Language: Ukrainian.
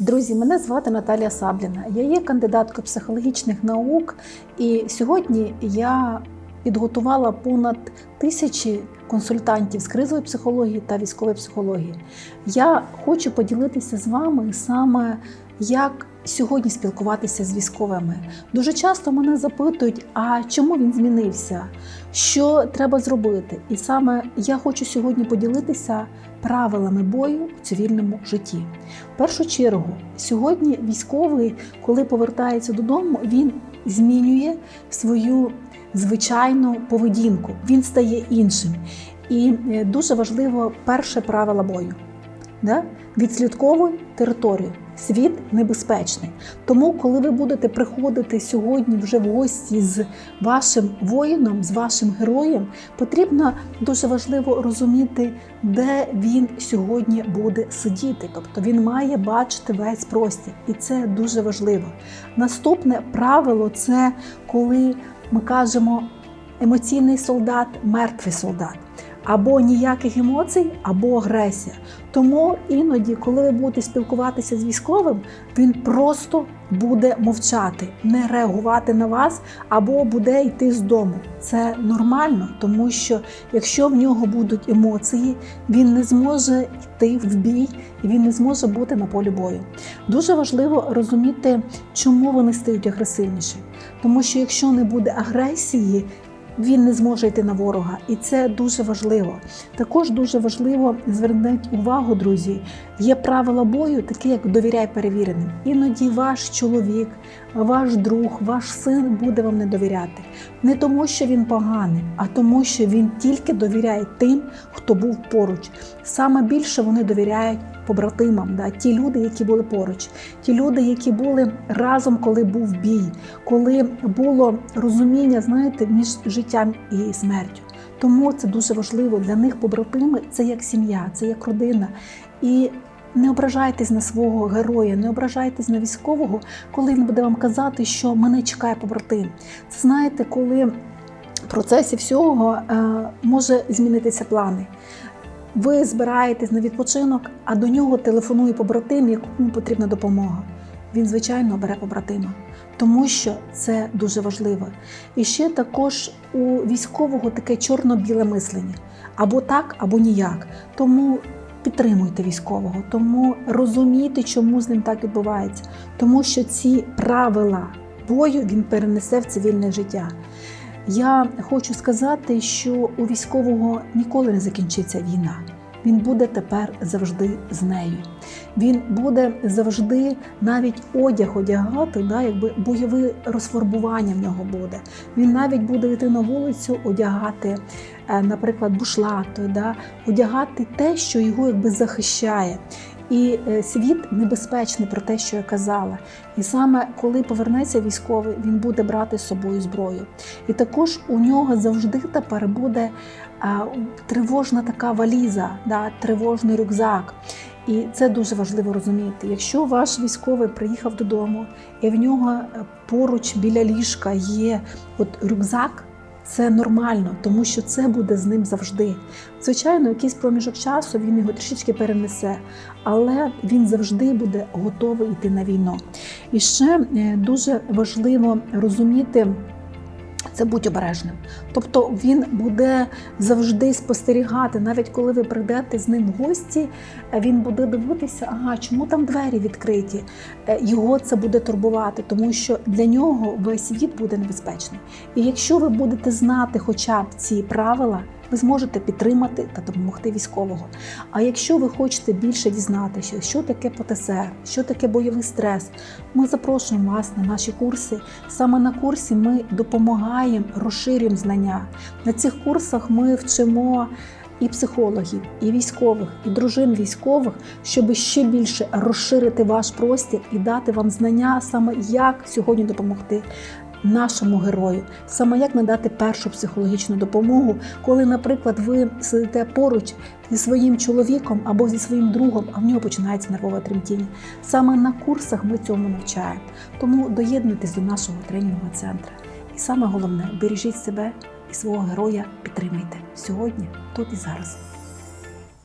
Друзі, мене звати Наталія Сабліна. Я є кандидаткою психологічних наук, і сьогодні я підготувала понад тисячі консультантів з кризової психології та військової психології. Я хочу поділитися з вами саме як сьогодні спілкуватися з військовими. Дуже часто мене запитують, а чому він змінився? Що треба зробити? І саме я хочу сьогодні поділитися правилами бою в цивільному житті. В першу чергу, сьогодні військовий, коли повертається додому, він змінює свою звичайну поведінку. Він стає іншим. І е, дуже важливо перше правило бою. Да? Відслідковуй територію. Світ небезпечний. Тому, коли ви будете приходити сьогодні вже в гості з вашим воїном, з вашим героєм, потрібно дуже важливо розуміти, де він сьогодні буде сидіти. Тобто він має бачити весь простір, і це дуже важливо. Наступне правило це коли ми кажемо емоційний солдат, мертвий солдат. Або ніяких емоцій, або агресія. Тому іноді, коли ви будете спілкуватися з військовим, він просто буде мовчати, не реагувати на вас, або буде йти з дому. Це нормально, тому що якщо в нього будуть емоції, він не зможе йти в бій і він не зможе бути на полі бою. Дуже важливо розуміти, чому вони стають агресивніші. Тому що якщо не буде агресії, він не зможе йти на ворога, і це дуже важливо. Також дуже важливо звернути увагу, друзі. Є правила бою, такі як довіряй перевіреним. Іноді ваш чоловік, ваш друг, ваш син буде вам не довіряти. Не тому, що він поганий, а тому, що він тільки довіряє тим, хто був поруч. Саме більше вони довіряють побратимам, да, ті люди, які були поруч, ті люди, які були разом, коли був бій, коли було розуміння, знаєте, між життям і смертю. Тому це дуже важливо для них побратими це як сім'я, це як родина. І не ображайтесь на свого героя, не ображайтесь на військового, коли він буде вам казати, що мене чекає побратим. Це знаєте, коли в процесі всього е, може змінитися плани. Ви збираєтесь на відпочинок, а до нього телефонує побратим, якому потрібна допомога. Він, звичайно, бере побратима, тому що це дуже важливо. І ще також у військового таке чорно-біле мислення: або так, або ніяк. Тому підтримуйте військового, тому розумійте, чому з ним так відбувається, тому що ці правила бою він перенесе в цивільне життя. Я хочу сказати, що у військового ніколи не закінчиться війна. Він буде тепер завжди з нею. Він буде завжди навіть одяг одягати, да, якби бойове розфарбування в нього буде. Він навіть буде йти на вулицю, одягати, е, наприклад, бушлати, да, одягати те, що його якби захищає. І е, світ небезпечний про те, що я казала. І саме коли повернеться військовий, він буде брати з собою зброю. І також у нього завжди тепер буде а, тривожна така валіза, да, тривожний рюкзак. І це дуже важливо розуміти. Якщо ваш військовий приїхав додому, і в нього е, поруч біля ліжка є от рюкзак. Це нормально, тому що це буде з ним завжди. Звичайно, якийсь проміжок часу він його трішечки перенесе, але він завжди буде готовий йти на війну. І ще е, дуже важливо розуміти. Це будь обережним. Тобто він буде завжди спостерігати, навіть коли ви прийдете з ним в гості, він буде дивитися, ага, чому там двері відкриті. Е, Його це буде турбувати, тому що для нього весь світ буде небезпечний. І якщо ви будете знати хоча б ці правила, ви зможете підтримати та допомогти військового. А якщо ви хочете більше дізнатися, що таке ПТСР, що таке бойовий стрес, ми запрошуємо вас на наші курси. Саме на курсі ми допомагаємо, розширюємо знання. На цих курсах ми вчимо. І психологів, і військових, і дружин військових, щоб ще більше розширити ваш простір і дати вам знання саме як сьогодні допомогти нашому герою, саме як надати першу психологічну допомогу, коли, наприклад, ви сидите поруч зі своїм чоловіком або зі своїм другом, а в нього починається нервове тремтіння. Саме на курсах ми цьому навчаємо. Тому доєднуйтесь до нашого тренінгового центру. І саме головне бережіть себе і свого героя підтримайте сьогодні, тут і зараз.